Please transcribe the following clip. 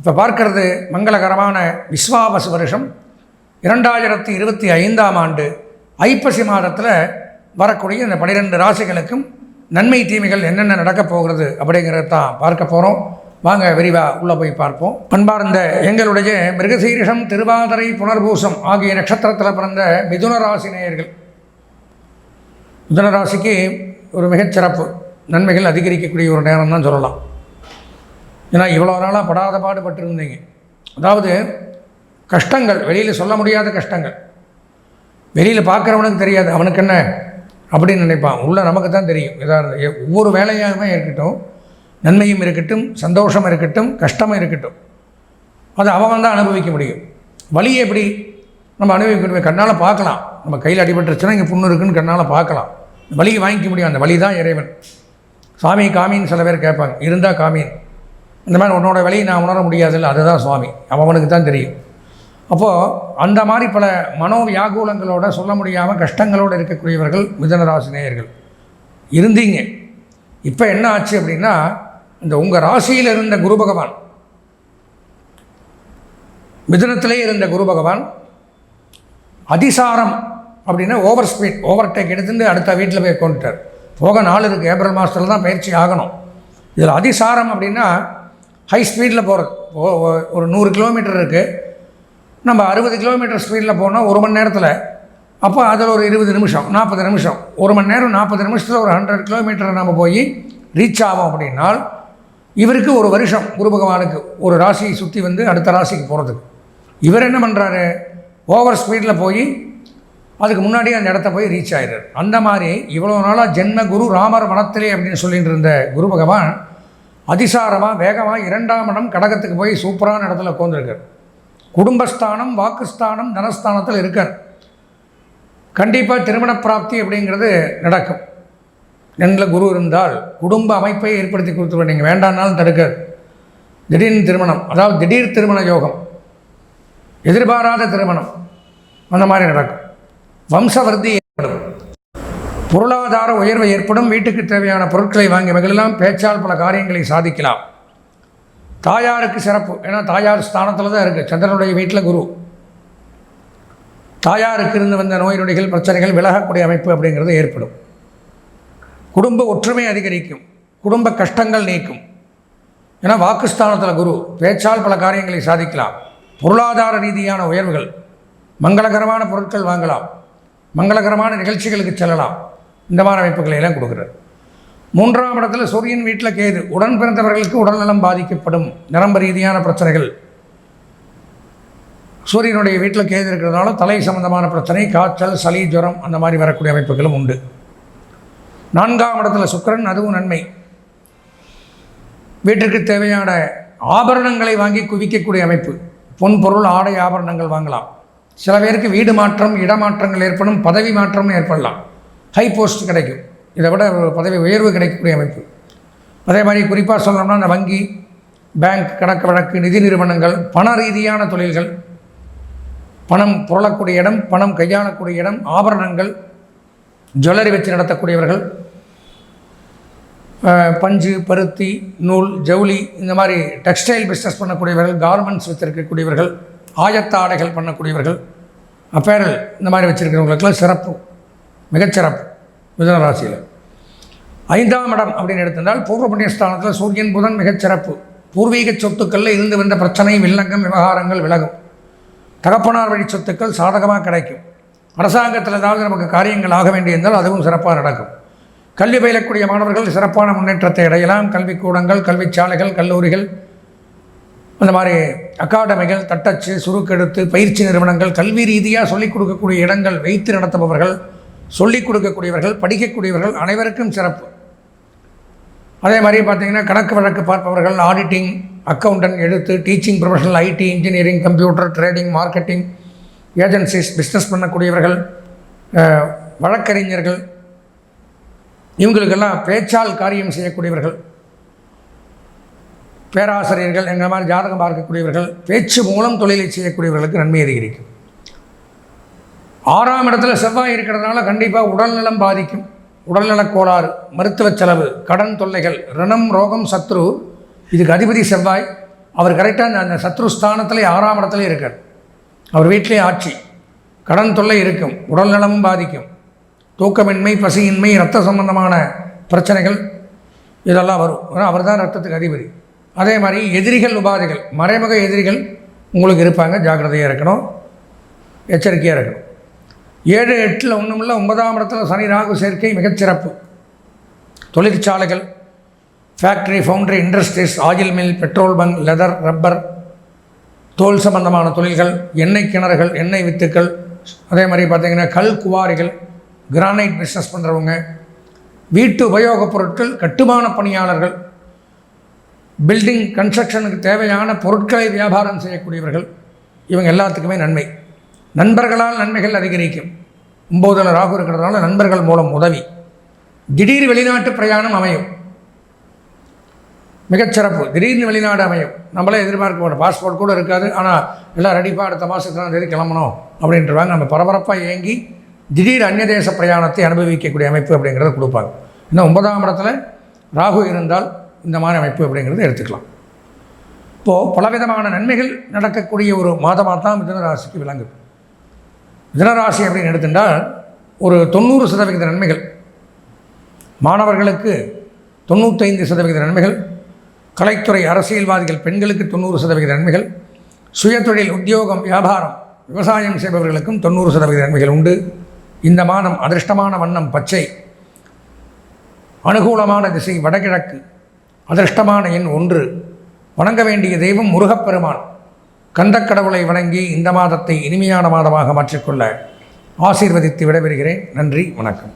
இப்போ பார்க்கறது மங்களகரமான விஸ்வாபசு வருஷம். இரண்டாயிரத்தி இருபத்தி ஐந்தாம் ஆண்டு ஐப்பசி மாதத்தில் வரக்கூடிய இந்த பனிரெண்டு ராசிகளுக்கும் நன்மை தீமைகள் என்னென்ன நடக்கப் போகிறது அப்படிங்கிறத தான் பார்க்க போகிறோம் வாங்க விரிவாக உள்ளே போய் பார்ப்போம். அன்பார்ந்த எங்களுடைய மிருகசீரிஷம் திருவாதிரை புனர்பூசம் ஆகிய நட்சத்திரத்தில் பிறந்த மிதுன ராசி நேயர்கள். மிதுன ராசிக்கு ஒரு மிகச்சிறப்பு. நன்மைகள் அதிகரிக்கக்கூடிய ஒரு நேரம் தான் சொல்லலாம். ஏன்னா இவ்வளோ நாளாக படாத பாடுபட்டிருந்தீங்க. அதாவது கஷ்டங்கள் வெளியில் சொல்ல முடியாத கஷ்டங்கள். வெளியில் பார்க்குறவனுக்கு தெரியாது அவனுக்கு என்ன அப்படின்னு நினைப்பான். உள்ள நமக்கு தான் தெரியும் இதாக ஒவ்வொரு வேலையாகவே இருக்கட்டும் நன்மையும் இருக்கட்டும் சந்தோஷம் இருக்கட்டும் கஷ்டமும் இருக்கட்டும். அது அவன் தான் அனுபவிக்க முடியும். வலி எப்படி நம்ம அனுபவிக்க முடியும் கண்ணால் பார்க்கலாம். நம்ம கையில் அடிபட்டுருச்சுன்னா இங்கே புண்ணு இருக்குன்னு கண்ணால் பார்க்கலாம். வழியை வாங்கிக்க முடியும். அந்த வழி தான் இறைவன். சாமி காமின்னு சில பேர் கேட்பாங்க. இருந்தால் காமின்னு. இந்த மாதிரி உன்னோட விலையை நான் உணர முடியாதுல்ல அதுதான் சுவாமி. அவனுக்கு தான் தெரியும். அப்போது அந்த மாதிரி பல மனோ வியாகுலங்களோட சொல்ல முடியாமல் கஷ்டங்களோடு இருக்கக்கூடியவர்கள் மிதனராசி நேயர்கள் இருந்தீங்க. இப்போ என்ன ஆச்சு அப்படின்னா இந்த உங்கள் ராசியில் இருந்த குரு பகவான் மிதுனத்திலே இருந்த குரு பகவான் அதிசாரம் அப்படின்னா ஓவர் ஸ்பீட் ஓவர் டேக் எடுத்துட்டு அடுத்த வீட்டில் போய் கொண்டுட்டார் போக நாள் இருக்குது ஏப்ரல் மாதத்தில் தான் பயிற்சி ஆகணும். இதில் அதிசாரம் அப்படின்னா ஹை ஸ்பீடில் போகிறது ஒரு நூறு கிலோமீட்டர் இருக்குது நம்ம அறுபது கிலோமீட்டர் ஸ்பீடில் போனால் ஒரு மணி நேரத்தில் அப்போ அதில் ஒரு இருபது நிமிஷம் நாற்பது நிமிஷம். ஒரு மணி நேரம் நாற்பது நிமிஷத்தில் ஒரு ஹண்ட்ரட் கிலோமீட்டர் நம்ம போய் ரீச் ஆகும் அப்படின்னால் இவருக்கு ஒரு வருஷம் குரு பகவானுக்கு ஒரு ராசியை சுற்றி வந்து அடுத்த ராசிக்கு போகிறதுக்கு இவர் என்ன பண்ணுறாரு ஓவர் ஸ்பீடில் போய் அதுக்கு முன்னாடியே அந்த இடத்த போய் ரீச் ஆயிடுறார். அந்த மாதிரி இவ்வளோ நாளாக ஜென்ம குரு ராமர் வனத்திலே அப்படின்னு சொல்லிட்டு இருந்த குரு பகவான் அதிசாரமாக வேகமாக இரண்டாம் இடம் கடகத்துக்கு போய் சூப்பரான இடத்துல உட்காந்துருக்கார் குடும்பஸ்தானம் வாக்குஸ்தானம் தனஸ்தானத்தில் இருக்கார். கண்டிப்பாக திருமண பிராப்தி அப்படிங்கிறது நடக்கும். எண்ணில் குரு இருந்தால் குடும்ப அமைப்பை ஏற்படுத்தி கொடுத்துருவார். நீங்கள் வேண்டாம்னாலும் தடுக்கார். திடீர்னு திருமணம் அதாவது திடீர் திருமண யோகம். எதிர்பாராத திருமணம். அந்த மாதிரி நடக்கும். வம்சவர்த்தி ஏற்படும். பொருளாதார உயர்வு ஏற்படும் வீட்டுக்கு தேவையான பொருட்களை வாங்கி மகிழலாம் பேச்சால் பல காரியங்களை சாதிக்கலாம். தாயாருக்கு சிறப்பு. ஏன்னா தாயார் ஸ்தானத்தில் தான் இருக்குது சந்திரனுடைய வீட்டில் குரு. தாயாருக்கு இருந்து வந்த நோய் நொடிகள் பிரச்சனைகள் விலகக்கூடிய அமைப்பு அப்படிங்கிறது ஏற்படும். குடும்ப ஒற்றுமை அதிகரிக்கும். குடும்ப கஷ்டங்கள் நீக்கும். ஏன்னா வாக்குஸ்தானத்தில் குரு. பேச்சால் பல காரியங்களை சாதிக்கலாம். பொருளாதார ரீதியான உயர்வுகள். மங்களகரமான பொருட்கள் வாங்கலாம். மங்களகரமான நிகழ்ச்சிகளுக்கு செல்லலாம். இந்த மாதிரி அமைப்புகளை எல்லாம் கொடுக்குறார். மூன்றாம் இடத்துல சூரியன் வீட்டில் கேது. உடன் பிறந்தவர்களுக்கு உடல்நலம் பாதிக்கப்படும். நரம்பு ரீதியான பிரச்சனைகள். சூரியனுடைய வீட்டில் கேது இருக்கிறதுனால தலை சம்பந்தமான பிரச்சனை காய்ச்சல் சளி ஜுரம் அந்த மாதிரி வரக்கூடிய அமைப்புகளும் உண்டு. நான்காம் இடத்துல சுக்கிரன் அதுவும் நன்மை. வீட்டிற்கு தேவையான ஆபரணங்களை வாங்கி குவிக்கக்கூடிய அமைப்பு. பொன் பொருள் ஆடை ஆபரணங்கள் வாங்கலாம். சில பேருக்கு வீடு மாற்றம் இடமாற்றங்கள் ஏற்படும் பதவி மாற்றமும் ஏற்படலாம். ஹை போஸ்ட் கிடைக்கும். இதை விட பதவி உயர்வு கிடைக்கக்கூடிய அமைப்பு. அதே மாதிரி குறிப்பாக சொல்லணும்னா இந்த வங்கி பேங்க் கணக்கு வழக்கு நிதி நிறுவனங்கள் பண ரீதியான தொழில்கள் பணம் புரளக்கூடிய இடம் பணம் கையாளக்கூடிய இடம் ஆபரணங்கள் ஜுவல்லரி வச்சு நடத்தக்கூடியவர்கள் பஞ்சு பருத்தி நூல் ஜவுளி இந்த மாதிரி டெக்ஸ்டைல் பிஸ்னஸ் பண்ணக்கூடியவர்கள் கார்மெண்ட்ஸ் வச்சுருக்கக்கூடியவர்கள் ஆயத்த ஆடைகள் பண்ணக்கூடியவர்கள் அப்பேரல் இந்த மாதிரி வச்சுருக்கிறவங்களுக்கெல்லாம் சிறப்பு. மிகச்சிறப்பு. மிதுன ராசியில். ஐந்தாம் இடம் அப்படின்னு எடுத்திருந்தால் பூர்வ புண்ணியஸ்தானத்தில் சூரியன் புதன் மிகச்சிறப்பு. பூர்வீக சொத்துக்களில் இருந்து வந்த பிரச்சனை வில்லங்கம் விவகாரங்கள் விலகும். தகப்பனார் வழி சொத்துக்கள் சாதகமாக கிடைக்கும். அரசாங்கத்தில் ஏதாவது நமக்கு காரியங்கள் ஆக வேண்டியிருந்தால் அதுவும் சிறப்பாக நடக்கும். கல்வி பயிலக்கூடிய மாணவர்கள் சிறப்பான முன்னேற்றத்தை அடையலாம். கல்விக்கூடங்கள் கல்விச்சாலைகள் கல்லூரிகள் அந்த மாதிரி அகாடமிகள் தட்டச்சு சுருக்கெடுத்து பயிற்சி நிறுவனங்கள் கல்வி ரீதியாக சொல்லிக் கொடுக்கக்கூடிய இடங்கள் வைத்து நடத்துபவர்கள் சொல்லிக் கொடுக்கக்கூடியவர்கள் படிக்கக்கூடியவர்கள் அனைவருக்கும் சிறப்பு. அதே மாதிரி பார்த்தீங்கன்னா கணக்கு வழக்கு பார்ப்பவர்கள் ஆடிட்டிங் அக்கௌண்டன்ட் எழுத்து teaching professional IT engineering computer trading marketing agencies business பண்ணக்கூடியவர்கள் வழக்கறிஞர்கள் இவங்களுக்கெல்லாம் பேச்சால் காரியம் செய்யக்கூடியவர்கள் பேராசிரியர்கள் என்ற மாதிரி ஜாதகம் பார்க்கக்கூடியவர்கள் பேச்சு மூலம் தொழிலை செய்யக்கூடியவர்களுக்கு நன்மை அதிகரிக்கும். ஆறாம் இடத்துல செவ்வாய் இருக்கிறதுனால கண்டிப்பாக உடல்நலம் பாதிக்கும். உடல்நலக் கோளாறு மருத்துவ செலவு கடன் தொல்லைகள் ரிணம் ரோகம் சத்ரு. இதுக்கு அதிபதி செவ்வாய். அவர் கரெக்டாக அந்த சத்ரு ஸ்தானத்திலே ஆறாம் இடத்துல இருக்கார். அவர் வீட்டிலே ஆட்சி. கடன் தொல்லை இருக்கும் உடல்நலமும் பாதிக்கும். தூக்கமின்மை பசியின்மை இரத்த சம்பந்தமான பிரச்சனைகள் இதெல்லாம் வரும். அவர் தான் ரத்தத்துக்கு அதிபதி. அதே மாதிரி எதிரிகள் உபாதைகள். மறைமுக எதிரிகள் உங்களுக்கு இருப்பாங்க ஜாக்கிரதையாக இருக்கணும் எச்சரிக்கையாக இருக்கணும். ஏழு எட்டில் ஒன்றுமில்ல ஒன்பதாம் இடத்துல சனி ராகு சேர்க்கை மிகச்சிறப்பு தொழிற்சாலைகள் factory foundry industries oil mill petrol bunk leather rubber தோல் சம்பந்தமான தொழில்கள் எண்ணெய் கிணறுகள் எண்ணெய் வித்துக்கள் அதே மாதிரி பார்த்திங்கன்னா கல் குவாரிகள் கிரானைட் பிஸ்னஸ் பண்ணுறவங்க வீட்டு உபயோகப் பொருட்கள் கட்டுமான பணியாளர்கள் பில்டிங் கன்ஸ்ட்ரக்ஷனுக்கு தேவையான பொருட்களை வியாபாரம் செய்யக்கூடியவர்கள் இவங்க எல்லாத்துக்குமே நன்மை. நண்பர்களால் நன்மைகள் அதிகரிக்கும். ஒம்போதில் ராகு இருக்கிறதுனால நண்பர்கள் மூலம் உதவி. திடீர் வெளிநாட்டு பிரயாணம் அமையும். மிகச்சிறப்பு திடீர்னு வெளிநாடு அமையும். நம்மளே எதிர்பார்க்க மாட்டோம். பாஸ்போர்ட் கூட இருக்காது. ஆனால் எல்லாம் ரெடிப்பாக அடுத்த மாதத்துலாம் தேதி கிளம்பணும் அப்படின்றவாங்க. நம்ம பரபரப்பாக இயங்கி திடீர் அந்நிய தேச பிரயாணத்தை அனுபவிக்கக்கூடிய அமைப்பு அப்படிங்கிறத கொடுப்பாங்க. இன்னும் ஒன்பதாம் இடத்துல ராகு இருந்தால் இந்த மாதிரி அமைப்பு அப்படிங்கிறத எடுத்துக்கலாம். இப்போது பலவிதமான நன்மைகள் நடக்கக்கூடிய ஒரு மாதமாக தான் மிதன ராசிக்கு விளங்குது மிதனராசி அப்படின்னு எடுத்துட்டால் ஒரு தொண்ணூறு சதவிகித நன்மைகள். மாணவர்களுக்கு தொண்ணூத்தைந்து சதவிகித நன்மைகள். கலைத்துறை அரசியல்வாதிகள் பெண்களுக்கு தொண்ணூறு சதவிகித நன்மைகள். சுயதொழில் உத்தியோகம் வியாபாரம் விவசாயம் செய்பவர்களுக்கும் தொண்ணூறு சதவிகித நன்மைகள் உண்டு. இந்த மாதம் அதிர்ஷ்டமான வண்ணம் பச்சை. அனுகூலமான திசை வடகிழக்கு. அதிர்ஷ்டமான எண் ஒன்று. வணங்க வேண்டிய தெய்வம் முருகப்பெருமான். கந்தக்கடவுளை வணங்கி இந்த மாதத்தை இனிமையான மாதமாக மாற்றிக்கொள்ள ஆசீர்வதித்து விடைபெறுகிறேன். நன்றி வணக்கம்.